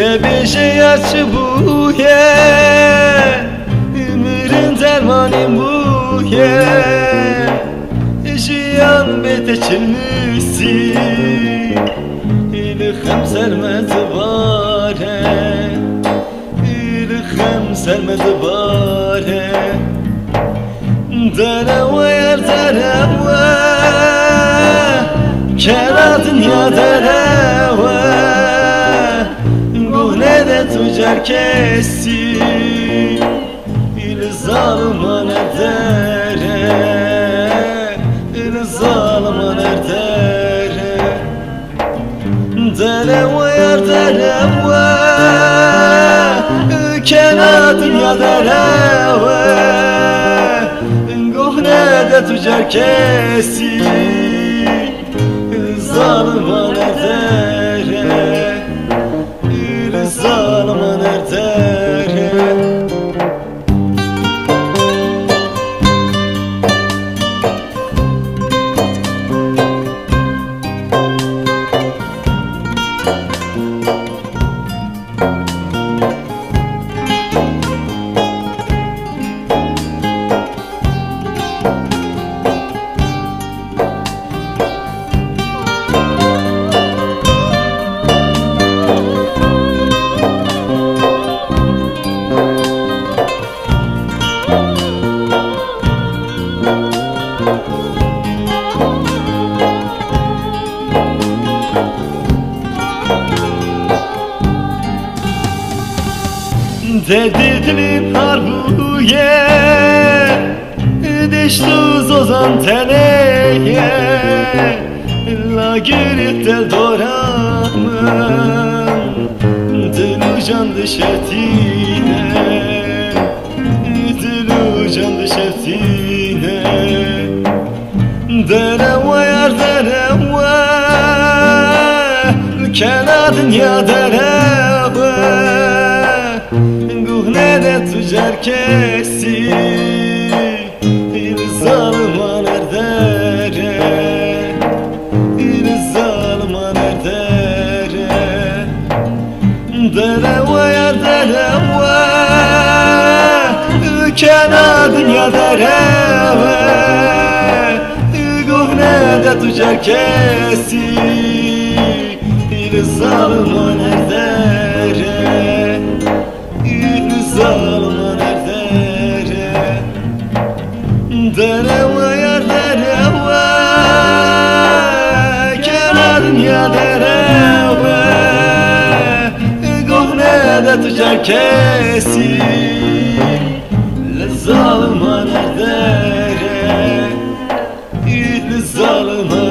ilaç bu ye. Ömrün dermanı bu ye. Jiyan beteçilmesi İlham sermedi bare İlham sermedi bare Derewe yer derewe Kera dünya derewe Tucar kesi İl zalimane dere İl zalimane dere Derewe yer derewe Kera dünya derewe Guhne de tucar kesi Dedi dilim harbuye Deştu zozan teneye. La girikte doramın Dilucan dışetine Dilucan dışetine Dereve yar dereve Kenadın ya dereve Guhne de tucar kesi Bir zalıma nerdere Bir zalıma nerdere Dereve ya dereve Kenadın ya dereve Guhne de tucar kesi Bir zalıma nerdere Dereme ya dereme Kenarın ya dereme Gönle de tücer kesi? Zalıma ne dere Zalıma